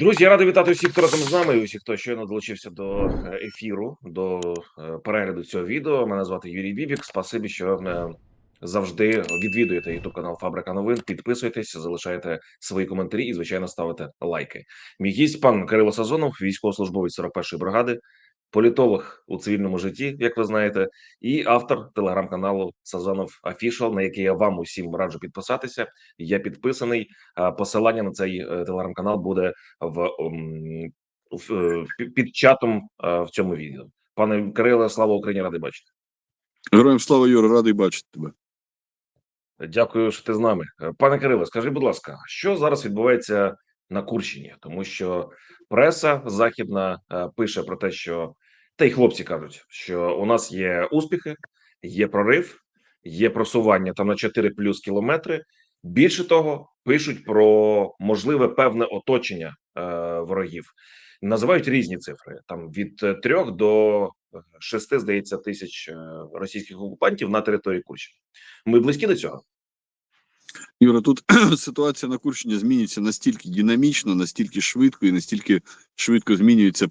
Друзі, я радий вітати усіх, хто разом з нами, і усіх, хто щойно долучився до е, ефіру, до е, перегляду цього відео. Мене звати Юрій Бібік. Спасибі, що завжди відвідуєте youtube канал Фабрика новин. Підписуйтесь, залишайте свої коментарі і, звичайно, ставите лайки. Мій гість пан Кирило Сазонов, військовослужбовець 41-ї бригади, політолог у цивільному житті, як ви знаєте, і автор телеграм-каналу Сазонов Official, на який я вам усім раджу підписатися. Я підписаний. Посилання на цей е, телеграм-канал буде в, в е, під- чатом е, в цьому відео. Пане Кириле, слава Україні, радий бачити. Героям слава Юра, радий бачити тебе. Дякую, що ти з нами. Пане Кириле, скажи, будь ласка, що зараз відбувається на Курщині? Тому що преса західна пише про те, що та й хлопці кажуть, що у нас є успіхи, є прорив, є просування там на 4 плюс кілометри. Більше того, пишуть про можливе певне оточення е, ворогів. Називають різні цифри: там від 3 до 6, здається, тисяч е, російських окупантів на території Курщини. Ми близькі до цього. Юра, тут ситуація на Курщині змінюється настільки динамічно, настільки швидко і настільки швидко змінюються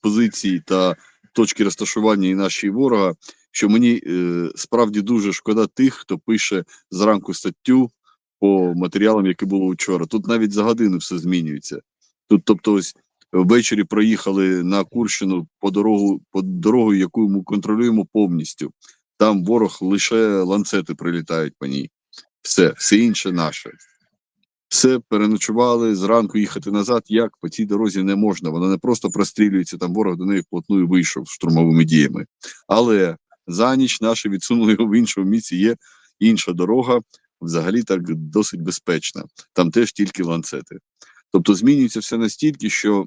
позиції та точки розташування і наші і ворога, що мені е, справді дуже шкода тих, хто пише зранку статтю по матеріалам, які було вчора. Тут навіть за годину все змінюється. Тут, тобто, ось ввечері проїхали на Курщину по дорогу, по дорогу, яку ми контролюємо повністю. Там ворог лише ланцети прилітають по ній. Все, все інше наше. Все переночували зранку їхати назад. Як по цій дорозі не можна? Вона не просто прострілюється, там ворог до неї вплотную вийшов штурмовими діями. Але за ніч наші відсунули його в іншому місці. Є інша дорога, взагалі так досить безпечна. Там теж тільки ланцети. Тобто змінюється все настільки, що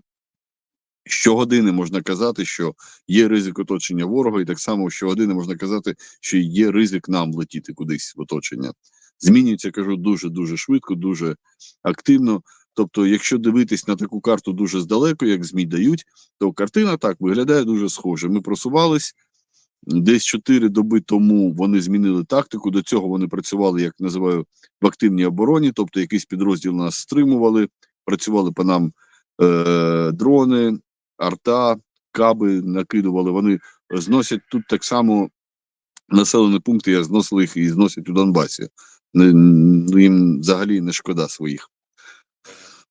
щогодини можна казати, що є ризик оточення ворога, і так само щогодини можна казати, що є ризик нам летіти кудись в оточення змінюється, кажу, дуже дуже швидко, дуже активно. Тобто, якщо дивитись на таку карту дуже здалеку, як ЗМІ дають, то картина так виглядає дуже схоже. Ми просувались десь 4 доби тому. Вони змінили тактику. До цього вони працювали, як називаю, в активній обороні, тобто якийсь підрозділ нас стримували, працювали по нам е- дрони, арта, каби накидували. Вони зносять тут так само населені пункти, як зносили їх і зносять у Донбасі. Ну, їм взагалі не шкода своїх.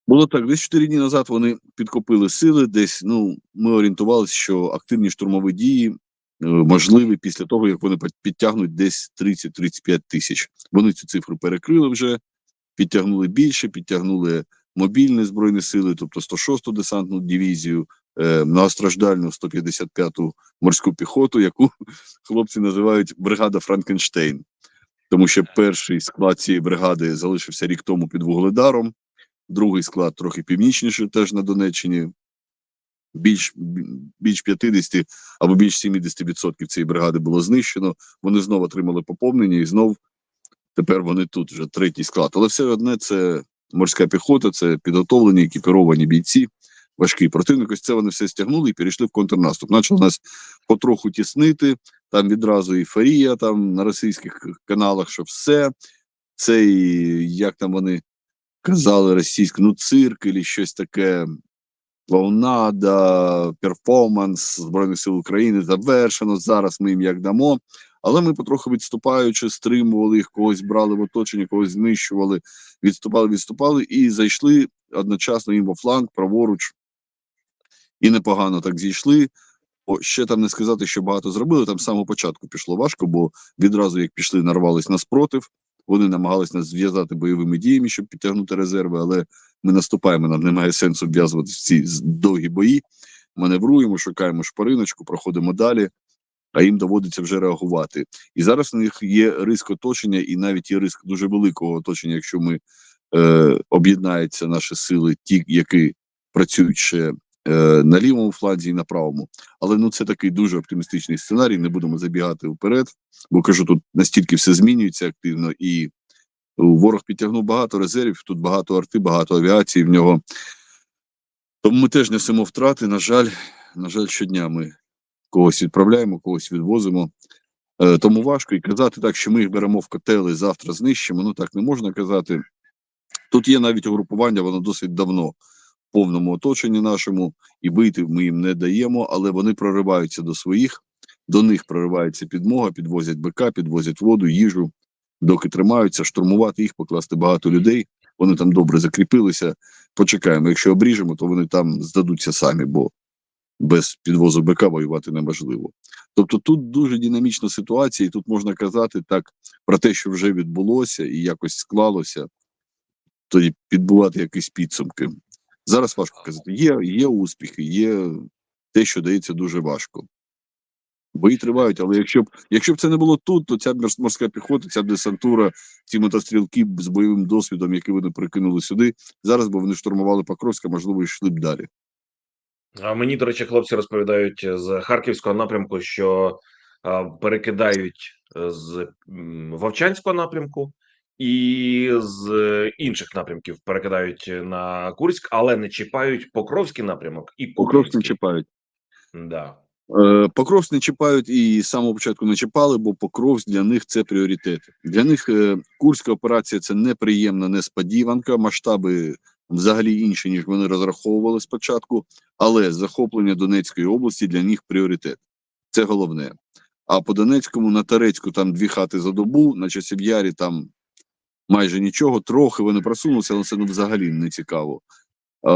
Було так, десь 4 дні назад вони підкопили сили, десь ну, ми орієнтувалися, що активні штурмові дії е, можливі після того, як вони підтягнуть десь 30-35 тисяч. Вони цю цифру перекрили вже, підтягнули більше, підтягнули мобільні збройні сили, тобто 106-ту десантну дивізію, е, многостраждальну 155-ту морську піхоту, яку хлопці називають бригада Франкенштейн тому що перший склад цієї бригади залишився рік тому під Вугледаром, другий склад трохи північніше, теж на Донеччині. Більш більш 50 або більш 70% цієї бригади було знищено. Вони знову отримали поповнення, і знов тепер вони тут вже третій склад. Але все одне це морська піхота, це підготовлені, екіпіровані бійці, важкий противник. Ось це вони все стягнули і перейшли в контрнаступ. Почали нас потроху тіснити. Там відразу ейфорія там на російських каналах, що все цей, як там вони казали російською, ну цирк і щось таке. Клоунада, перформанс Збройних сил України завершено. Зараз ми їм як дамо. Але ми потроху відступаючи, стримували їх, когось брали в оточення, когось знищували, відступали, відступали і зайшли одночасно їм во фланг, праворуч. І непогано так зійшли. О, ще там не сказати, що багато зробили. Там з самого початку пішло важко, бо відразу як пішли, нарвались на спротив. Вони намагались нас зв'язати бойовими діями, щоб підтягнути резерви, але ми наступаємо. Нам немає сенсу в'язувати ці довгі бої. Маневруємо, шукаємо шпариночку, проходимо далі, а їм доводиться вже реагувати. І зараз у них є риск оточення, і навіть є риск дуже великого оточення, якщо ми е, об'єднаються наші сили, ті, які працюють ще на лівому фланзі і на правому. Але ну це такий дуже оптимістичний сценарій. Не будемо забігати вперед, бо кажу, тут настільки все змінюється активно, і ворог підтягнув багато резервів. Тут багато арти, багато авіації в нього. Тому ми теж несемо втрати. На жаль, на жаль, щодня ми когось відправляємо, когось відвозимо. Е, тому важко і казати так, що ми їх беремо в котели, завтра знищимо. Ну так не можна казати. Тут є навіть угрупування, воно досить давно повному оточенні нашому, і бити ми їм не даємо, але вони прориваються до своїх, до них проривається підмога, підвозять БК, підвозять воду, їжу, доки тримаються, штурмувати їх, покласти багато людей. Вони там добре закріпилися. Почекаємо. Якщо обріжемо, то вони там здадуться самі, бо без підвозу БК воювати неможливо. Тобто тут дуже динамічна ситуація, і тут можна казати так про те, що вже відбулося і якось склалося, тоді підбувати якісь підсумки. Зараз важко казати. Є, є успіхи, є те, що дається дуже важко. Бої тривають, але якщо б якщо б це не було тут, то ця морська піхота, ця десантура, ці мотострілки з бойовим досвідом, які вони прикинули сюди, зараз би вони штурмували Покровська, можливо, йшли б далі. А мені, до речі, хлопці розповідають з харківського напрямку, що перекидають е, з Вовчанського напрямку і з інших напрямків перекидають на Курськ, але не чіпають Покровський напрямок і Покровськ не чіпають. Да. Е, Покровськ не чіпають і з самого початку не чіпали, бо Покровськ для них це пріоритет. Для них е, Курська операція це неприємна несподіванка, масштаби взагалі інші, ніж вони розраховували спочатку, але захоплення Донецької області для них пріоритет. Це головне. А по Донецькому на Тарецьку там дві хати за добу, на часів Ярі там майже нічого. Трохи вони просунулися, але це ну, взагалі не цікаво. Е,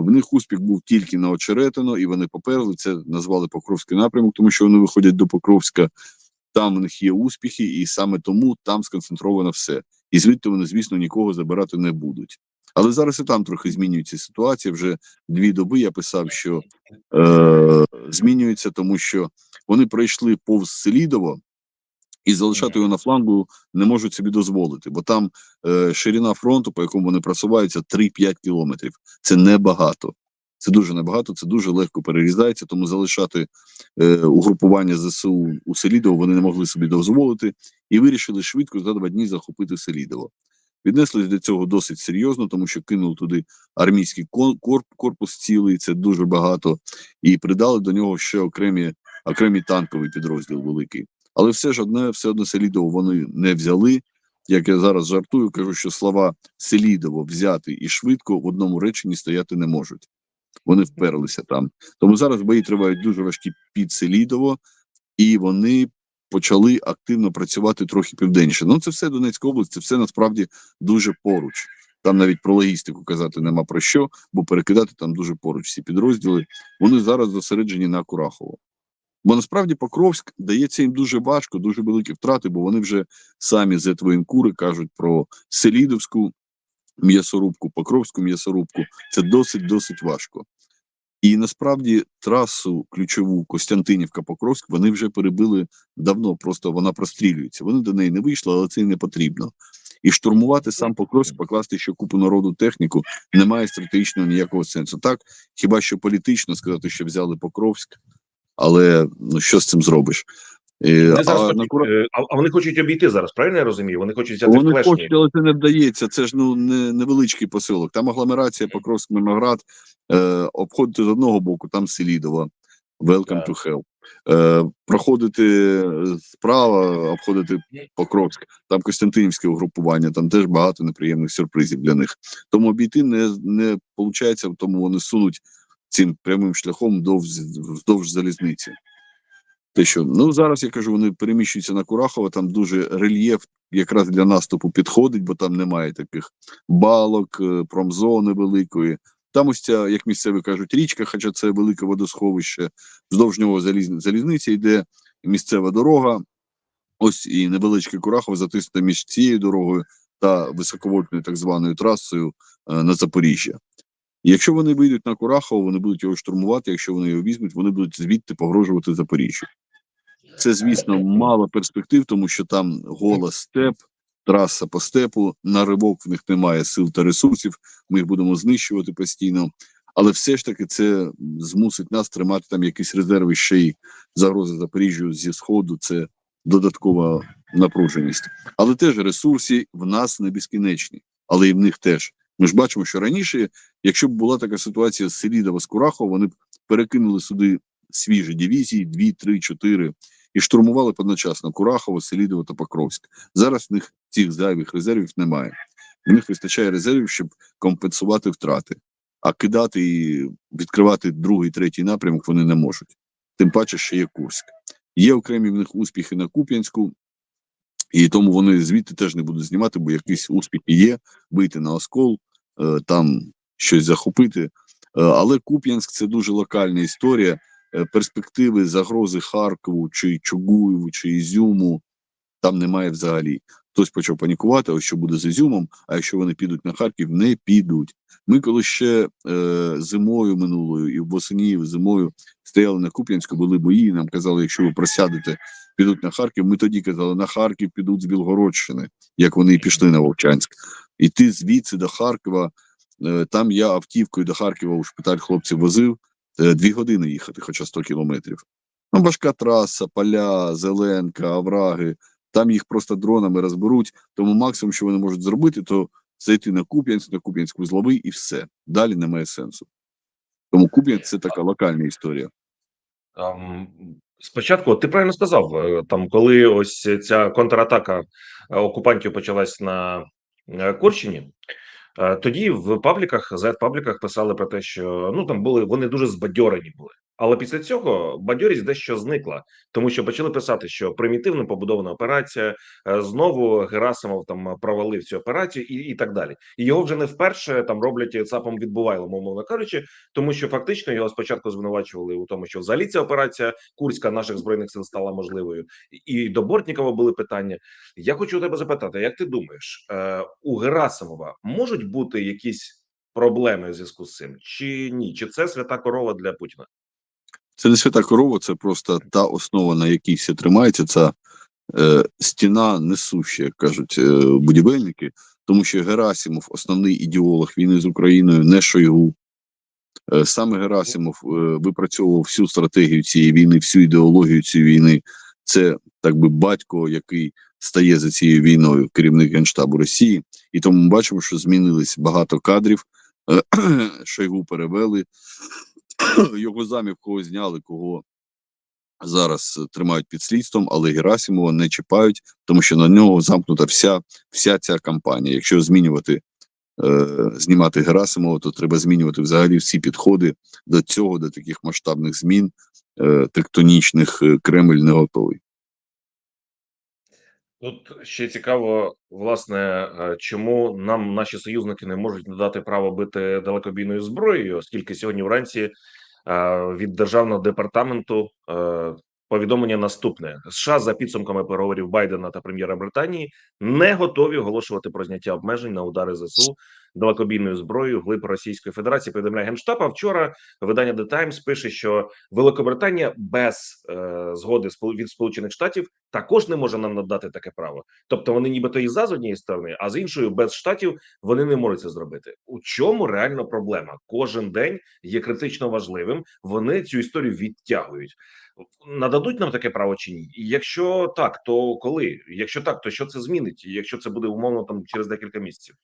в них успіх був тільки на очеретино, і вони поперли. Це назвали Покровський напрямок, тому що вони виходять до Покровська. Там в них є успіхи, і саме тому там сконцентровано все. І звідти вони, звісно, нікого забирати не будуть. Але зараз і там трохи змінюється ситуація. Вже дві доби я писав, що е, змінюється, тому що вони пройшли повз Селідово і залишати його на флангу не можуть собі дозволити, бо там е, ширина фронту, по якому вони просуваються, 3-5 кілометрів. Це небагато. Це дуже небагато, це дуже легко перерізається, тому залишати е, угрупування ЗСУ у Селідово вони не могли собі дозволити і вирішили швидко за два дні захопити Селідово. Віднеслись до цього досить серйозно, тому що кинули туди армійський корпус цілий, це дуже багато, і придали до нього ще окремі, окремий танковий підрозділ великий. Але все ж одне, все одно Селідово вони не взяли. Як я зараз жартую, кажу, що слова Селідово взяти і швидко в одному реченні стояти не можуть. Вони вперлися там. Тому зараз бої тривають дуже важкі під Селідово, і вони почали активно працювати трохи південніше. Ну, це все Донецька область, це все насправді дуже поруч. Там навіть про логістику казати нема про що, бо перекидати там дуже поруч всі підрозділи. Вони зараз зосереджені на Курахово. Бо насправді Покровськ дається їм дуже важко, дуже великі втрати, бо вони вже самі з воєнкури кажуть про Селідовську м'ясорубку, Покровську м'ясорубку. Це досить досить важко. І насправді трасу ключову Костянтинівка-Покровськ вони вже перебили давно, просто вона прострілюється. Вони до неї не вийшли, але це і не потрібно. І штурмувати сам Покровськ, покласти ще купу народу техніку, немає стратегічного ніякого сенсу. Так, хіба що політично сказати, що взяли Покровськ, але ну що з цим зробиш? Е, Вони зараз а хочуть, на Кура- е, а, вони хочуть обійти зараз, правильно я розумію? Вони хочуть взяти вони флешні. хочуть, але це не вдається. Це ж ну не невеличкий посилок. Там агломерація Покровськ Мирноград. Е, обходити з одного боку, там Селідова. Welcome Так. to hell. Е, проходити справа, обходити Покровськ. Там Костянтинівське угрупування, там теж багато неприємних сюрпризів для них. Тому обійти не, не виходить, тому вони сунуть цим прямим шляхом вдовж, вздовж залізниці. Те, що ну зараз я кажу, вони переміщуються на Курахово, там дуже рельєф якраз для наступу підходить, бо там немає таких балок, е, промзони великої. Там ось ця, як місцеві кажуть, річка, хоча це велике водосховище, вздовж нього заліз, залізниця йде місцева дорога. Ось і невеличке Курахово затиснуте між цією дорогою та високовольтною так званою трасою е, на Запоріжжя. Якщо вони вийдуть на Курахово, вони будуть його штурмувати. Якщо вони його візьмуть, вони будуть звідти погрожувати Запоріжжю. Це, звісно, мало перспектив, тому що там гола степ, траса по степу, на ривок в них немає сил та ресурсів. Ми їх будемо знищувати постійно. Але все ж таки це змусить нас тримати там якісь резерви ще й загрози Запоріжжю зі сходу. Це додаткова напруженість. Але теж ресурси в нас не безкінечні, але і в них теж. Ми ж бачимо, що раніше, якщо б була така ситуація з Селідова з Курахова, вони б перекинули сюди свіжі дивізії, 2, 3, 4, і штурмували одночасно Курахово, Селідово та Покровськ. Зараз в них цих зайвих резервів немає. В них вистачає резервів, щоб компенсувати втрати. а кидати і відкривати другий, третій напрямок вони не можуть. Тим паче, що є Курськ. Є окремі в них успіхи на Куп'янську, і тому вони звідти теж не будуть знімати, бо якісь успіхи є, вийти на оскол, там щось захопити. Е, Але Куп'янськ це дуже локальна історія. Е, Перспективи загрози Харкову, чи Чугуєву, чи Ізюму там немає взагалі. Хтось почав панікувати, ось що буде з Ізюмом, а якщо вони підуть на Харків, не підуть. Ми коли ще е, зимою минулою і восені і зимою стояли на Куп'янську, були бої, нам казали, якщо ви просядете, підуть на Харків. Ми тоді казали, на Харків підуть з Білгородщини, як вони і пішли на Вовчанськ. Іти звідси до Харкова. Е, там я автівкою до Харкова у шпиталь хлопців возив е, дві години їхати, хоча 100 кілометрів. Там важка траса, поля, зеленка, овраги. Там їх просто дронами розберуть. Тому максимум, що вони можуть зробити, то зайти на Куп'янськ, на Куп'янськ вузловий і все. Далі немає сенсу. Тому Куп'янськ це така локальна історія. Спочатку ти правильно сказав, е, там коли ось ця контратака е, окупантів почалась на е, Курщині, е, тоді в пабліках, зет-пабліках писали про те, що ну там були вони дуже збадьорені були. Але після цього бадьорість дещо зникла, тому що почали писати, що примітивно побудована операція. е, Знову Герасимов там провалив цю операцію, і, і так далі. І його вже не вперше там роблять ЦАПом відбувайлом, умовно кажучи, тому що фактично його спочатку звинувачували у тому, що взагалі ця операція Курська наших збройних сил стала можливою, і до Бортнікова були питання. Я хочу у тебе запитати, як ти думаєш, е, у Герасимова можуть бути якісь проблеми в зв'язку з цим, чи ні? Чи це свята корова для Путіна? Це не свята корова, це просто та основа, на якій все тримається. Це е, стіна несуща, як кажуть е, будівельники, тому що Герасимов, основний ідеолог війни з Україною, не Шойгу. Е, саме Герасимов е, випрацьовував всю стратегію цієї війни, всю ідеологію цієї війни. Це так би батько, який стає за цією війною, керівник генштабу Росії, і тому ми бачимо, що змінились багато кадрів. Е, Шойгу перевели, його замів кого зняли, кого зараз е, тримають під слідством, але Герасимова не чіпають, тому що на нього замкнута вся, вся ця кампанія. Якщо змінювати, е, знімати Герасимова, то треба змінювати взагалі всі підходи до цього, до таких масштабних змін е, тектонічних. Е, Кремль не готовий. Тут ще цікаво, власне, е, чому нам наші союзники не можуть надати право бити далекобійною зброєю, оскільки сьогодні вранці е, від державного департаменту е, повідомлення наступне: США за підсумками переговорів Байдена та прем'єра Британії не готові оголошувати про зняття обмежень на удари ЗСУ далекобійною зброєю глиб Російської Федерації. Повідомляє Генштаб. А вчора видання The Times пише, що Великобританія без е, згоди від Сполучених Штатів також не може нам надати таке право. Тобто вони нібито і за з однієї сторони, а з іншої без штатів вони не можуть це зробити. У чому реально проблема? Кожен день є критично важливим. Вони цю історію відтягують. Нададуть нам таке право чи ні? Якщо так, то коли? Якщо так, то що це змінить? Якщо це буде умовно там через декілька місяців?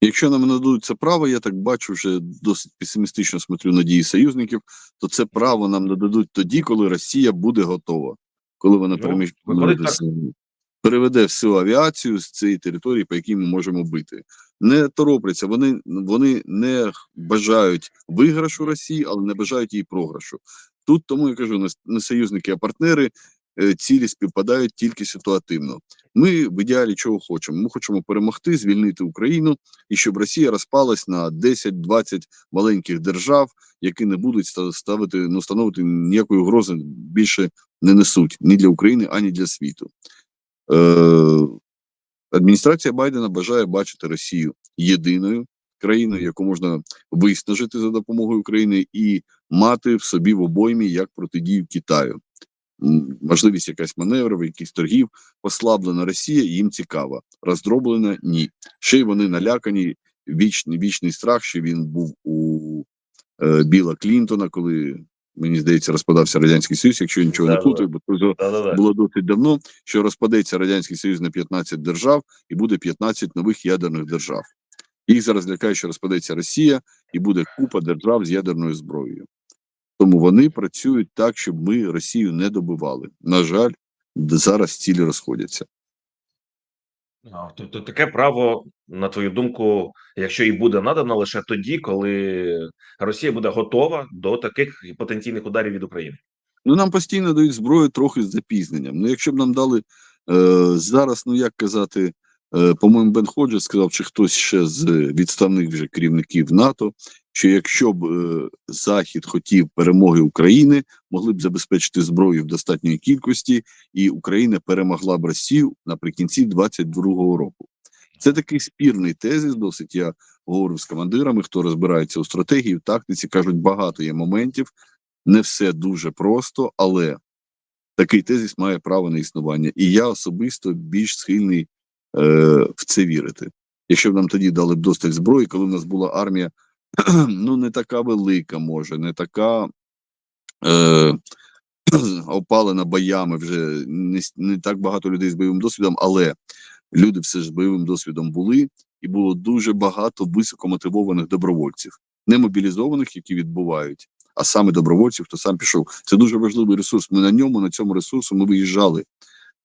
Якщо нам нададуть це право, я так бачу, вже досить песимістично смотрю на дії союзників, то це право нам нададуть тоді, коли Росія буде готова, коли вона Ну, переміж... переведе всю авіацію з цієї території, по якій ми можемо бити. Не торопляться, вони, вони не бажають виграшу Росії, але не бажають її програшу. Тут тому я кажу, не, не союзники, а партнери цілі співпадають тільки ситуативно. Ми в ідеалі чого хочемо? Ми хочемо перемогти, звільнити Україну і щоб Росія розпалась на 10-20 маленьких держав, які не будуть ставити, ну становити ніякої угрози більше не несуть ні для України, ані для світу. Е, адміністрація Байдена бажає бачити Росію єдиною країною, яку можна виснажити за допомогою України і мати в собі в обоймі як протидію Китаю. Можливість якась маневрів, якихось торгів, послаблена Росія, їм цікава. Роздроблена ні. Ще й вони налякані. Вічний вічний страх, що він був у е, Біла Клінтона, коли мені здається, розпадався радянський Союз, якщо я нічого не Да-да. плутаю, бо це Да-да-да. було досить давно, що розпадеться радянський союз на 15 держав і буде 15 нових ядерних держав. Їх зараз лякає, що розпадеться Росія і буде купа держав з ядерною зброєю. Тому вони працюють так, щоб ми Росію не добивали. На жаль, зараз цілі розходяться. Тобто таке право, на твою думку, якщо і буде надано лише тоді, коли Росія буде готова до таких потенційних ударів від України. Ну нам постійно дають зброю трохи з запізненням. Ну, якщо б нам дали е, зараз, ну як казати, по-моєму, Бен Ходжес сказав, чи хтось ще з відставних вже керівників НАТО, що якщо б е, Захід хотів перемоги України, могли б забезпечити зброю в достатньої кількості, і Україна перемогла б Росію наприкінці 22-го року. Це такий спірний тезис. Досить я говорив з командирами, хто розбирається у стратегії, в тактиці кажуть, багато є моментів. Не все дуже просто, але такий тезис має право на існування. І я особисто більш схильний е, в це вірити. Якщо б нам тоді дали б достатньо зброї, коли в нас була армія, ну не така велика, може, не така е, опалена боями, вже не, не так багато людей з бойовим досвідом, але люди все ж з бойовим досвідом були, і було дуже багато високомотивованих добровольців, не мобілізованих, які відбувають, а саме добровольців, хто сам пішов. Це дуже важливий ресурс. Ми на ньому, на цьому ресурсу, ми виїжджали.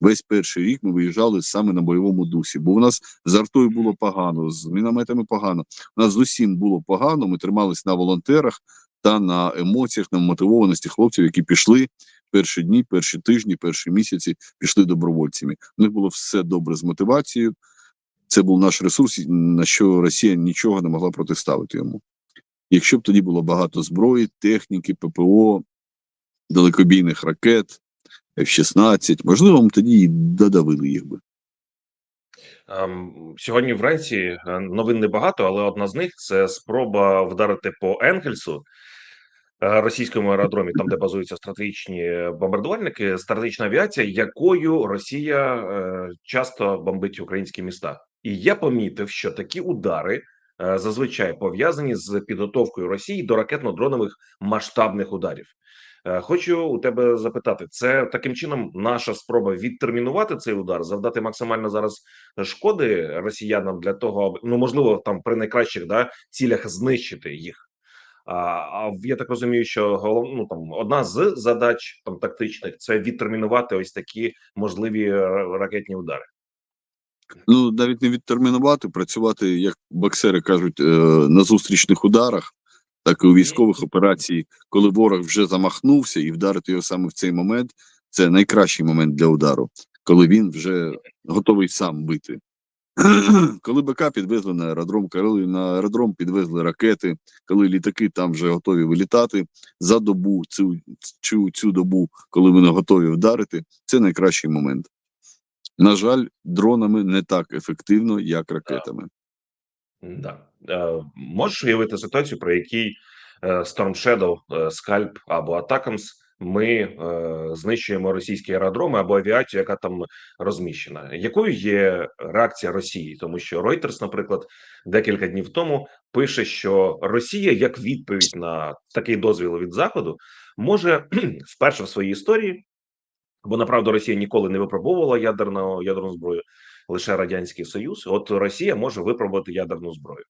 Весь перший рік ми виїжджали саме на бойовому дусі, бо у нас з артою було погано, з мінометами погано. У нас з усім було погано. Ми тримались на волонтерах та на емоціях, на мотивованості хлопців, які пішли перші дні, перші тижні, перші місяці, пішли добровольцями. У них було все добре з мотивацією. Це був наш ресурс, на що Росія нічого не могла протиставити йому. Якщо б тоді було багато зброї, техніки, ППО, далекобійних ракет, F-16, можливо, ми тоді і додавили їх би. Ем, Сьогодні вранці е, новин небагато, але одна з них це спроба вдарити по Енгельсу, е, російському аеродромі, там де базуються стратегічні бомбардувальники, стратегічна авіація, якою Росія е, часто бомбить українські міста. І я помітив, що такі удари зазвичай пов'язані з підготовкою Росії до ракетно-дронових масштабних ударів. Е, Хочу у тебе запитати, це таким чином наша спроба відтермінувати цей удар, завдати максимально зараз шкоди росіянам для того, аби ну можливо, там при найкращих да цілях знищити їх. А, я так розумію, що голов, ну, там одна з задач там тактичних це відтермінувати ось такі можливі ракетні удари. Ну, навіть не відтермінувати, працювати, як боксери кажуть, е, на зустрічних ударах, так і у військових операцій, коли ворог вже замахнувся і вдарити його саме в цей момент, це найкращий момент для удару, коли він вже готовий сам бити. Коли БК підвезли на аеродром, коли на аеродром підвезли ракети, коли літаки там вже готові вилітати за добу, цю, цю, цю добу, коли вони готові вдарити, це найкращий момент. На жаль, дронами не так ефективно, як ракетами. Да. Е, можеш уявити ситуацію, при якій е, Storm Shadow, е, Scalp або Atacams ми е, знищуємо російські аеродроми або авіацію, яка там розміщена. Якою є реакція Росії? Тому що Reuters, наприклад, декілька днів тому пише, що Росія, як відповідь на такий дозвіл від Заходу, може вперше в своїй історії, бо направду Росія ніколи не випробовувала ядерну ядерну зброю, лише радянський союз. От Росія може випробувати ядерну зброю.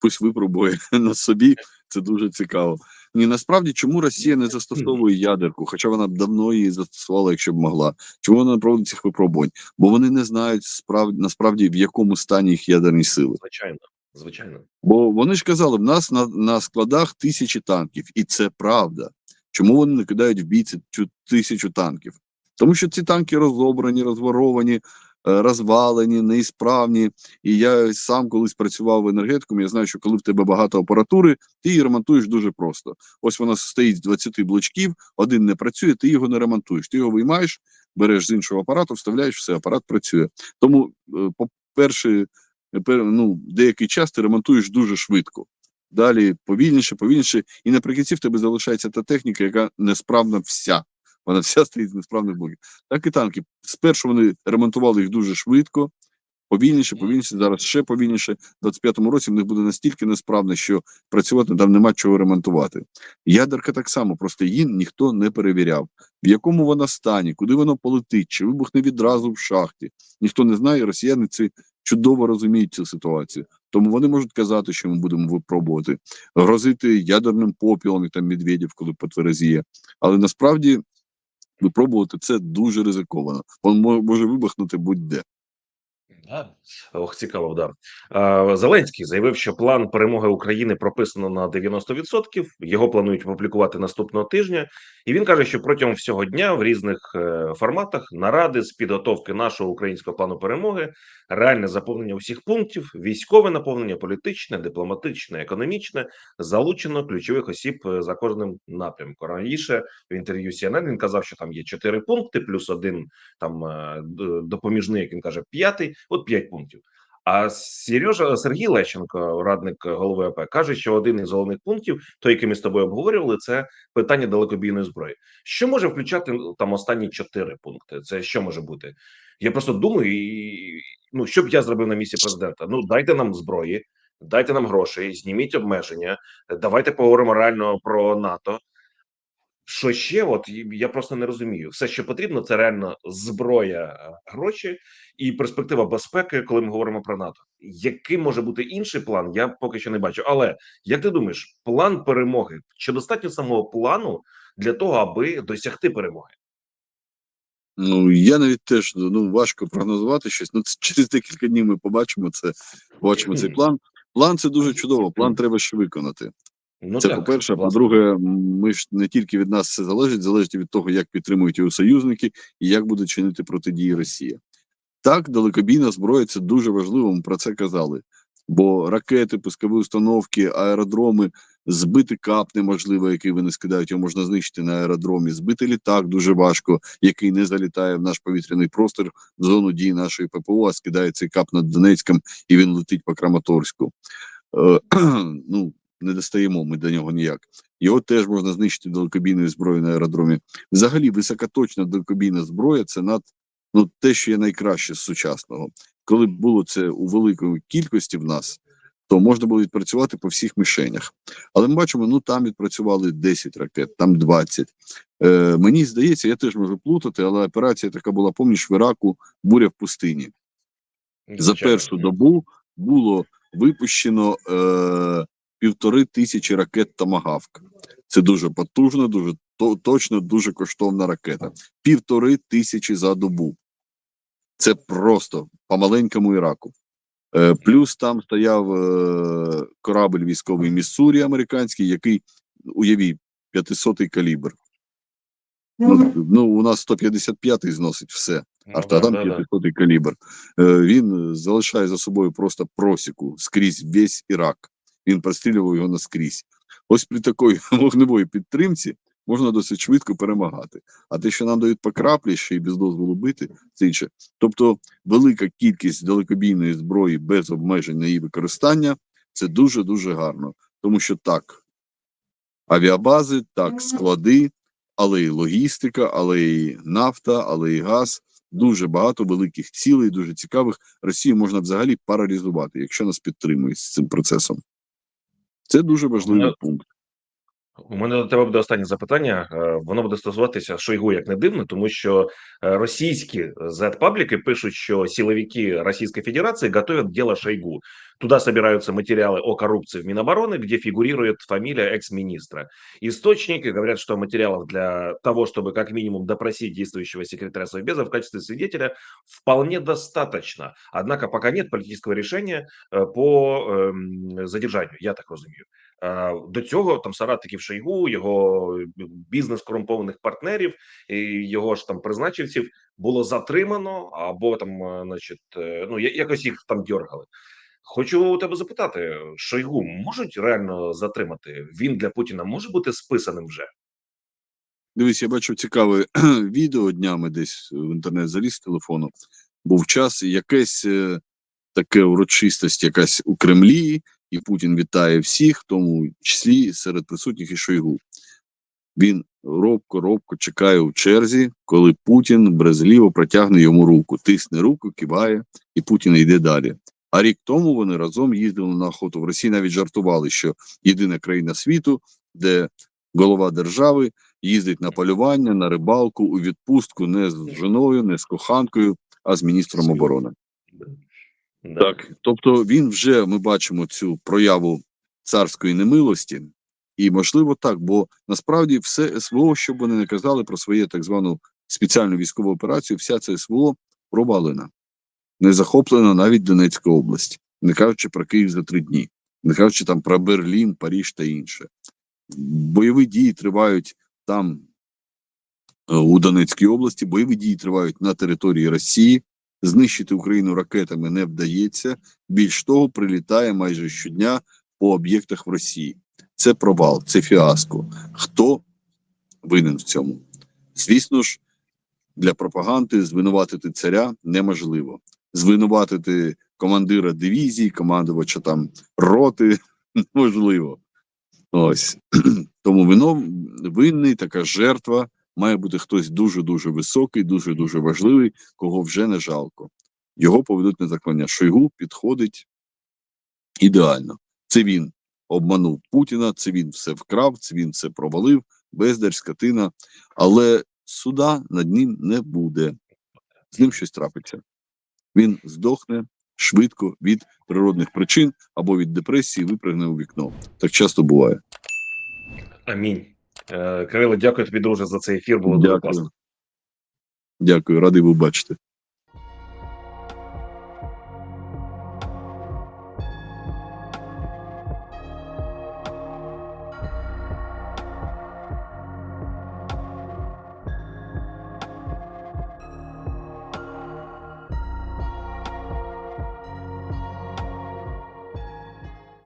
Пусть випробує на собі, це дуже цікаво. Ні, насправді, чому Росія не застосовує ядерку, хоча вона б давно її застосувала, якщо б могла. Чому вона не проводить цих випробувань? Бо вони не знають справ... насправді в якому стані їх ядерні сили. Звичайно, звичайно. Бо вони ж казали, в нас на, на складах тисячі танків, і це правда. Чому вони не кидають в бій цю тисячу танків? Тому що ці танки розобрані, розворовані, розвалені, неісправні. І я сам колись працював в енергетикумі. Я знаю, що коли в тебе багато апаратури, ти її ремонтуєш дуже просто. Ось вона стоїть з 20 блочків, один не працює, ти його не ремонтуєш. Ти його виймаєш, береш з іншого апарату, вставляєш, все, апарат працює. Тому, е, по-перше, пер- ну, деякий час ти ремонтуєш дуже швидко. Далі повільніше, повільніше, і наприкінці в тебе залишається та техніка, яка несправна вся. Вона вся стоїть з несправних блоків. Так і танки. Спершу вони ремонтували їх дуже швидко, повільніше, повільніше, зараз ще повільніше. В 25-му році в них буде настільки несправне, що працювати там нема чого ремонтувати. Ядерка так само, просто її ніхто не перевіряв. В якому вона стані, куди воно полетить, чи вибухне відразу в шахті. Ніхто не знає, росіяни це чудово розуміють цю ситуацію. Тому вони можуть казати, що ми будемо випробувати, грозити ядерним попілом, як там Медведєв, коли потверезіє. Але насправді випробувати це дуже ризиковано. Він мо- може вибухнути будь-де. Ох, цікаво, да. Зеленський заявив, що план перемоги України прописано на 90%. Його планують опублікувати наступного тижня. І він каже, що протягом всього дня в різних е, форматах наради з підготовки нашого українського плану перемоги, реальне заповнення усіх пунктів, військове наповнення, політичне, дипломатичне, економічне, залучено ключових осіб е, за кожним напрямком. Раніше в інтерв'ю CNN він казав, що там є чотири пункти, плюс один там е, допоміжний, як він каже, п'ятий. П'ять пунктів. А Сережа Сергій Лещенко, радник голови АП, каже, що один із головних пунктів, той, який ми з тобою обговорювали, це питання далекобійної зброї. Що може включати ну, там останні чотири пункти? Це що може бути? Я просто думаю, і, ну що б я зробив на місці президента? Ну дайте нам зброї, дайте нам грошей, зніміть обмеження, давайте поговоримо реально про НАТО. Що ще? От я просто не розумію. Все, що потрібно, це реально зброя, е, гроші і перспектива безпеки, коли ми говоримо про НАТО. Який може бути інший план? Я поки що не бачу. Але як ти думаєш, план перемоги чи достатньо самого плану для того, аби досягти перемоги? Ну я навіть теж ну важко прогнозувати щось. Ну це через декілька днів ми побачимо це. Побачимо цей план. План це дуже чудово. План треба ще виконати. Ну Це так, по-перше. По-друге, ми ж не тільки від нас це залежить, залежить від того, як підтримують його союзники і як буде чинити протидії Росія. Так, далекобійна зброя це дуже важливо. Ми про це казали. Бо ракети, пускові установки, аеродроми, збити кап неможливо, який вони скидають, його можна знищити на аеродромі. Збити літак дуже важко, який не залітає в наш повітряний простір в зону дії нашої ППО, а скидає цей кап над Донецьком і він летить по Краматорську. Е, ну не достаємо ми до нього ніяк. Його теж можна знищити далекобійною зброєю на аеродромі. Взагалі, високоточна далекобійна зброя це над ну те, що є найкраще з сучасного. Коли б було це у великої кількості в нас, то можна було відпрацювати по всіх мішенях. Але ми бачимо, ну там відпрацювали 10 ракет, там 20. Е, мені здається, я теж можу плутати, але операція така була, помніш, в Іраку буря в пустині. За першу добу було випущено е, півтори тисячі ракет Томагавк. Це дуже потужно, дуже точно, дуже коштовна ракета. Півтори тисячі за добу. Це просто по маленькому Іраку. Е, плюс там стояв е, корабль військовий Міссурі американський, який уявіть, 500-й калібр. Ну, ну, у нас 155-й зносить все. Ну, А там да, да. 500 калібр. Е, Він залишає за собою просто просіку скрізь весь Ірак. Він прострілював його наскрізь. Ось при такої вогневої підтримці можна досить швидко перемагати. А те, що нам дають по краплі, ще й без дозволу бити, це інше. Тобто, велика кількість далекобійної зброї без обмежень на її використання це дуже дуже гарно. Тому що так, авіабази, так, склади, але й логістика, але й нафта, але й газ. Дуже багато великих цілей, дуже цікавих. Росію можна взагалі паралізувати, якщо нас підтримують з цим процесом. Це дуже важливий мене, пункт. У мене до тебе буде останнє запитання. Е, Воно буде стосуватися Шойгу, як не дивно, тому що е, російські Z-пабліки пишуть, що силовики Російської Федерації готовят діло Шойгу. Туда собираются материалы о коррупции в Минобороны, где фигурирует фамилия экс-министра. Источники говорят, что материалов для того, чтобы как минимум допросить действующего секретаря Совбеза в качестве свидетеля вполне достаточно. Однако пока нет политического решения э, по эм, задержанию, я так розумію. Е, До цього там соратників Шойгу, його бізнес корумпованих партнерів і його ж там призначивців було затримано або там, е, значить, е, ну я- якось їх там дьоргали. Хочу у тебе запитати: Шойгу можуть реально затримати? Він для Путіна може бути списаним вже? Дивись, я бачив цікаве відео днями десь в інтернет заліз з телефону. Був час, якесь е, таке урочистость, якась у Кремлі, і Путін вітає всіх, в тому числі серед присутніх і Шойгу. Він робко, робко чекає у черзі, коли Путін брезгливо протягне йому руку, тисне руку, киває, і Путін йде далі. А рік тому вони разом їздили на охоту. В Росії навіть жартували, що єдина країна світу, де голова держави їздить на полювання, на рибалку, у відпустку не з жіною, не з коханкою, а з міністром оборони. Так, тобто він вже ми бачимо цю прояву царської немилості, і можливо так, бо насправді все СВО, що б вони не казали про своє так звану спеціальну військову операцію, вся ця СВО провалена. Не захоплена навіть Донецька область, не кажучи про Київ за три дні, не кажучи там про Берлін, Паріж та інше. Бойові дії тривають там е, у Донецькій області, бойові дії тривають на території Росії. Знищити Україну ракетами не вдається. Більш того, прилітає майже щодня по об'єктах в Росії. Це провал, це фіаско. Хто винен в цьому? Звісно ж, для пропаганди звинуватити царя неможливо. Звинуватити командира дивізії, командувача там роти неможливо. Ось тому вино винний така жертва має бути хтось дуже дуже високий, дуже дуже важливий, кого вже не жалко. Його поведуть на заклання. Шойгу підходить ідеально. Це він обманув Путіна, це він все вкрав, це він все провалив, бездар, скотина. Але суда над ним не буде. З ним щось трапиться. Він здохне швидко від природних причин або від депресії, випригне у вікно. Так часто буває. Амінь. Е, Кирило, дякую тобі дуже за цей ефір. Було дуже класно. Дякую. Дякую, радий був бачити.